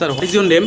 Sir what is your name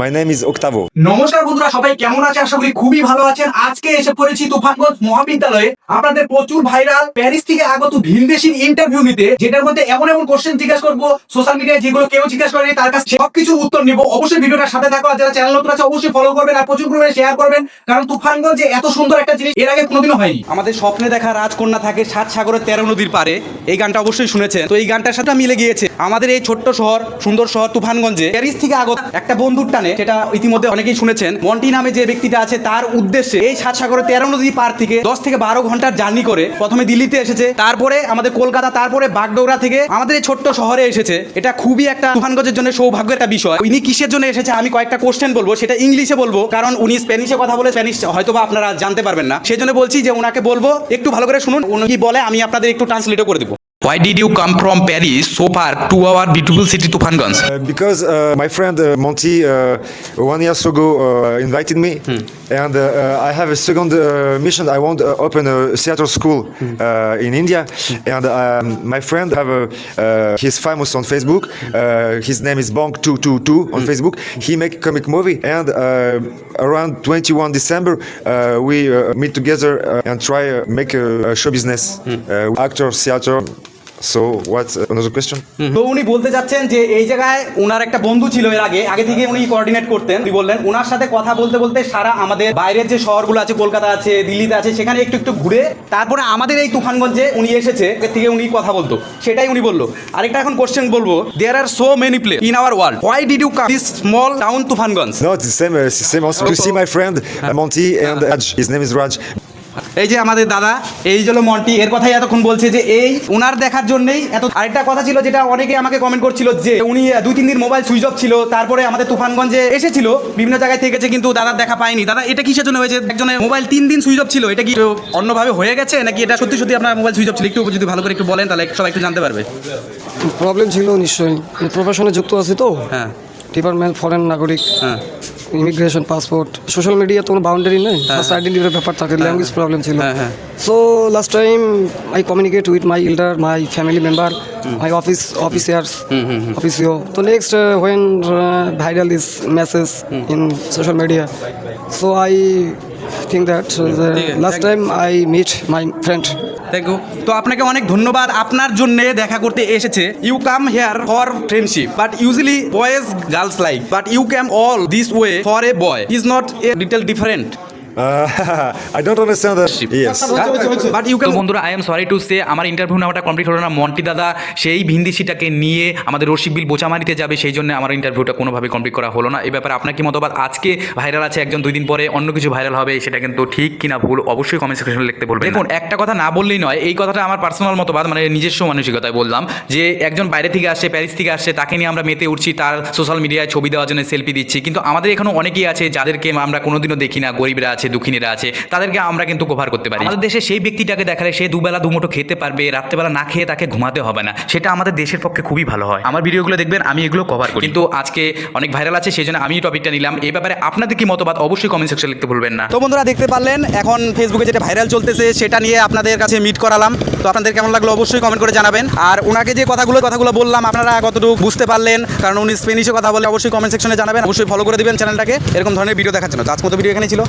My name is Octavo. নমস্কার বন্ধুরা সবাই কেমন আছে আশা করি খুবই ভালো আছেন। আজকে এসে পড়েছি তুফানগঞ্জ মহাবিদ্যালয়ে। আপনাদের প্রচুর ভাইরাল প্যারিস থেকে আগত ভিনদেশির ইন্টারভিউ নিতে যেটার মধ্যে এমন এমন কোশ্চেন জিজ্ঞাসা করব সোশ্যাল মিডিয়ায় যেগুলো কেউ জিজ্ঞাসা করেনি তার কাছে সবকিছু উত্তর নিব। অবশ্যই ভিডিওটার সাথে থাকো আর যারা চ্যানেল নতুন আছে অবশ্যই ফলো করবেন আর প্রচুর পরিমাণে শেয়ার করবেন। কারণ তুফানগঞ্জে এত সুন্দর একটা জিনিস এর আগে কোনোদিনও হয়নি। আমাদের স্বপ্নে দেখা রাজকন্যা থাকে সাত সাগরের তেরো নদীর পারে এই গানটা অবশ্যই শুনেছেন। তো এই গানটার সাথে মিলে গিয়েছে। আমাদের এই ছোট্ট শহর, সুন্দর শহর তুফানগঞ্জে, প্যারিস থেকে আগত একটা বন্ধুর টানে, সেটা ইতিমধ্যে অনেকেই শুনেছেন, মন্টি নামে যে ব্যক্তিটা আছে, তার উদ্দেশ্যে এই সাত সাগরের তেরো নদী পার থেকে দশ থেকে বারো ঘণ্টার জার্নি করে প্রথমে দিল্লিতে এসেছে, তারপরে আমাদের কলকাতা, তারপরে বাগডোগরা থেকে আমাদের এই ছোট্ট শহরে এসেছে। এটা খুবই একটা তুফানগঞ্জের জন্য সৌভাগ্যের একটা বিষয়। ইনি কিসের জন্য এসেছে আমি কয়েকটা কোশ্চেন বলব, সেটা ইংলিশে বলব, কারণ উনি স্প্যানিশে কথা বলে স্প্যানিশ হয়তো বা আপনারা জানতে পারবেন না। সেই জন্য বলছি যে ওনাকে বলব, একটু ভালো করে শুনুন, উনি কি বলে, আমি আপনাদের একটু ট্রান্সলেটও করে দেবো। Why did you come from Paris so far to our beautiful city Tufanganj? Uh, because uh, my friend uh, Monty uh, one years ago uh, invited me, and uh, uh, I have a second uh, mission. I want to open a theater school uh, in India, and um, my friend have a uh, he's famous on Facebook. Uh, his name is Bonk two two two on Facebook. He make comic movie, and uh, around 21 December uh, we uh, meet together uh, and try uh, make a, a show business, uh, actor, theater. So what's uh, another question? তো উনি বলতে চাচ্ছেন যে এই জায়গায় ওনার একটা বন্ধু ছিল এর আগে আগে থেকে উনি কোঅর্ডিনেট করতেন উনি বললেন ওনার সাথে কথা বলতে বলতে সারা আমাদের বাইরের যে শহরগুলো আছে কলকাতা আছে দিল্লিতে আছে সেখানে একটু একটু ঘুরে তারপরে আমাদের এই তুফানগঞ্জে উনি এসেছে এর থেকে উনি কথা বলতো সেটাই উনি বলল আরেকটা এখন কোশ্চেন বলব there are so many place in our world why did you come this small town Tufanganj No, it's the same. Uh, it's the same also. To see my friend uh, Monty and Raj. His name is Raj. এই যে আমাদের দাদা এই হলো মন্টি। এর কথাই এতক্ষণ বলছে যে এই ওনার দেখার জন্যই এত আরেকটা কথা ছিল যেটা অনেকে আমাকে কমেন্ট করছিল যে উনি দুই তিন দিন মোবাইল সুইচ অফ ছিল তারপরে আমাদের তুফানগঞ্জে এসেছিল বিভিন্ন জায়গায় থেকেছে কিন্তু দাদার দেখা পায়নি। দাদা এটা কিসের জন্য হয়েছে? একজনের মোবাইল তিন দিন সুইচ অফ ছিল এটা কি অন্যভাবে হয়ে গেছে? নাকি এটা সত্যি সত্যি আপনার মোবাইল সুইচ অফ ছিল? একটু যদি ভালো করে একটু বলেন তাহলে সবাই একটু জানতে পারবে। প্রবলেম ছিল নিশ্চয়ই। প্রফেশনে যুক্ত আছি তো। হ্যাঁ। ডিপার্টমেন্ট ফরেন নাগরিক হ্যাঁ। ইমিগ্রেশন পাসপোর্ট সোশ্যাল মিডিয়া তো কোনো বাউন্ডারি নেই। ফার্স্ট আইডেন্টিটির ব্যাপার থাকে ল্যাঙ্গুয়েজ প্রবলেম ছিল। হ্যাঁ, হ্যাঁ। So last time I communicate with my elder my family member my office officers officio তো next when viral is message in social media so I think that last time I meet my friend thank you তো আপনাকে অনেক ধন্যবাদ। আপনার জন্য দেখা করতে এসেছে। You come here for friendship but usually boys girls like but you came all this way for a boy is not a little different I don't understand that. Yes. But you can বন্ধুরা I am sorry to say আমার interview নেওয়াটা complete হলো না। মন্টি দাদা সেই ভিন্দিসিটাকে নিয়ে আমাদের রসিক বিল বোচামারিতে যাবে সেই জন্য আমার ইন্টারভিউটা কোনোভাবে কমপ্লিট করা হলো না। এই ব্যাপারে আপনার কি মতবাদ? আজকে ভাইরাল আছে একজন দুই দিন পরে অন্য কিছু ভাইরাল হবে সেটা কিন্তু ঠিক কিনা ভুল অবশ্যই কমেন্ট সেকশনে লিখতে বলবেন দেখুন একটা কথা না বললেই নয় এই কথাটা আমার পার্সোনাল মতবাদ মানে নিজস্ব মানসিকতায় বললাম যে একজন বাইরে থেকে আসছে প্যারিস থেকে আসছে তাকে নিয়ে আমরা মেতে উঠছি তার সোশ্যাল মিডিয়ায় ছবি দেওয়ার জন্য সেলফি দিচ্ছি। কিন্তু আমাদের এখানে অনেকেই আছে যাদেরকে আমরা কোনোদিনও দেখি না গরিবরা আছে দুঃখিনীরা আছে তাদেরকে আমরা কিন্তু কভার করতে পারি। আমাদের দেশে সেই ব্যক্তিটাকে দেখালে সে দুবেলা দুমুঠো খেতে পারবে রাত্রেবেলা না খেয়ে তাকে ঘুমাতে হবে না। সেটা আমাদের দেশের পক্ষে খুবই ভালো হয়। আমার ভিডিওগুলো দেখবেন আমি এগুলো কভার করি। কিন্তু আজকে অনেক ভাইরাল আছে সেই জন্য আমি টপিকটা নিলাম। এই ব্যাপারে আপনাদের কি মতবাদ? অবশ্যই কমেন্ট সেকশনে লিখতে ভুলবেন না। তো বন্ধুরা দেখতে পারলেন এখন ফেসবুকে যেটা ভাইরাল চলতেছে সেটা নিয়ে আপনাদের কাছে মিট করালাম। তো আপনাদের কেমন লাগল অবশ্যই কমেন্ট করে জানাবেন। আর ওনাকে যে কথাগুলো কথাগুলো বললাম আপনারা কতটুকু বুঝতে পারলেন কারণ উনি স্পেনিশে কথা বলে অবশ্যই কমেন্ট সেকশনে জানাবেন। অবশ্যই ফলো করে দিবেন চ্যানেলটাকে এরকম ধরনের ভিডিও দেখার জন্য। তো আজকে মতো ভিডিও এখানে ছিল।